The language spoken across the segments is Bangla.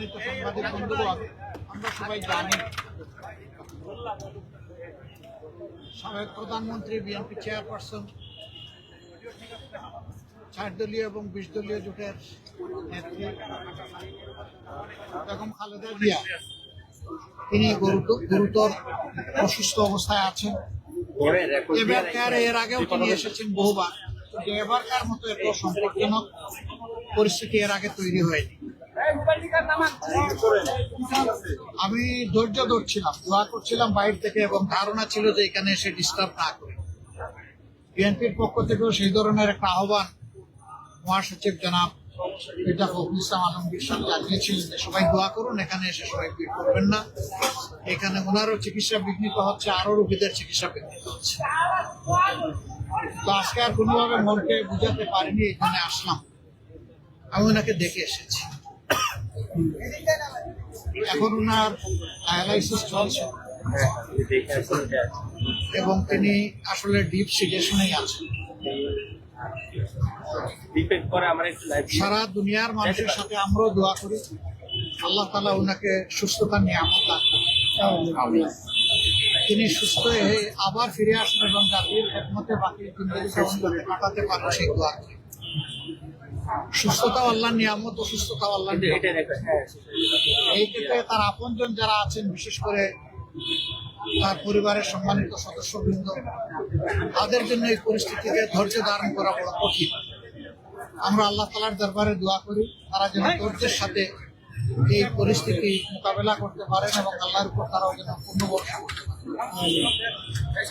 সম্মানিত সাংবাদিক বন্ধুগণ, আমরা সবাই জানি সাবেক প্রধানমন্ত্রী, বিএনপি চেয়ারপারসন চার দলীয় এবং বিশ দলীয় জোটের নেত্রী বেগম খালেদা জিয়া। তিনি গুরুতর অসুস্থ অবস্থায় আছেন। এবারকার এর আগেও তিনি এসেছেন বহুবার। এবারকার মতো এত সংকটজনক পরিস্থিতি এর আগে তৈরি হয়নি। আমি ধৈর্য ধরছিলাম, দোয়া করছিলাম বাইরে থেকে এবং ধারণা ছিল যে এখানে এসে ডিস্টার্ব না করে। বিএনপির পক্ষ থেকেও সেই ধরনের একটা আহ্বান মহাসচিব জনাব এটা যে সবাই দোয়া করুন, এখানে এসে সবাই ভিড় করবেন না। এখানে ওনারও চিকিৎসা বিঘ্নিত হচ্ছে আরও রোগীদের চিকিৎসা বিঘ্নিত হচ্ছে। তো আজকে আর কোনোভাবে মনকে বুঝাতে পারিনি, এখানে আসলাম। আমি ওনাকে দেখে এসেছি। এখন ওনার ডায়ালাইসিস চলছে। এবং তিনি আসলে ডিপ সিচুয়েশনেই আছেন। আমার সারা দুনিয়ার মানুষের সাথে আমরাও দোয়া করি। আল্লাহ তালা ওনাকে সুস্থতা নিয়ে আমার দান করুন। তিনি সুস্থ হয়ে আবার ফিরে আসেন এবং জাতির খেদমতে বাকি কাটাতে পারেন সেই দোয়া। সুস্থতা আল্লাহ নিয়ামত আল্লাহ নিয়ামত। এটা দেখো হ্যাঁ এই ক্ষেত্রে তার আপনজন যারা আছেন বিশেষ করে তার পরিবারের সম্মানিত সদস্যবৃন্দ তাদের জন্য এই পরিস্থিতিতে ধৈর্য ধারণ করা বড় কঠিন। আমরা আল্লাহ তালার দরবারে দোয়া করি তারা যেন ধৈর্যের সাথে এই পরিস্থিতি মোকাবেলা করতে পারেন এবং আল্লাহর উপর তারাও যেন পূর্ণ ভরসা করতে পারেন।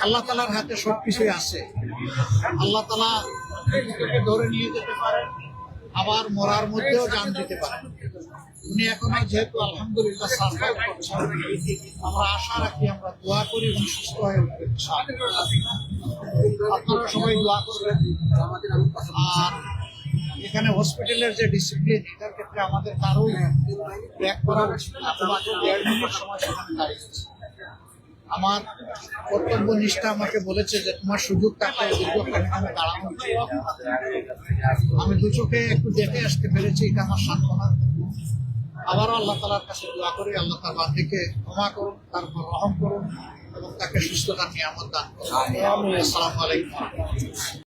আল্লাহ তালার হাতে সবকিছুই আছে। আল্লাহ তালা ধরে নিয়ে যেতে পারেন। আবার মরার মধ্যেও জান দিতে পারেন। উনি এখনও যেহেতু আলহামদুলিল্লাহ সার্ভাইভ করছেন, আমরা আশা রাখি আমরা দোয়া করি এবং সুস্থ হয়ে আপনারা সবাই দোয়া করবেন। আর এখানে হসপিটালের যে ডিসিপ্লিন এটার ক্ষেত্রে আমাদের কারও ব্যাক করা না দেড় মিনিট সময় সেখানে দাঁড়িয়েছে আমার কর্তব্য নিষ্ঠা আমাকে বলেছে যে তোমার সুযোগ থাকলে দীর্ঘক্ষণ দাঁড়ানো আমি দু চোখে একটু দেখে আসতে পেরেছি এটা আমার সান্ত্বনা। আবারও আল্লাহ তালার কাছে দোয়া করি আল্লাহ তার বান্দিকে ক্ষমা করুন তারপর রহম করুন এবং তাকে সুস্থতার নিয়ামত দান করুন। আসসালামু আলাইকুম।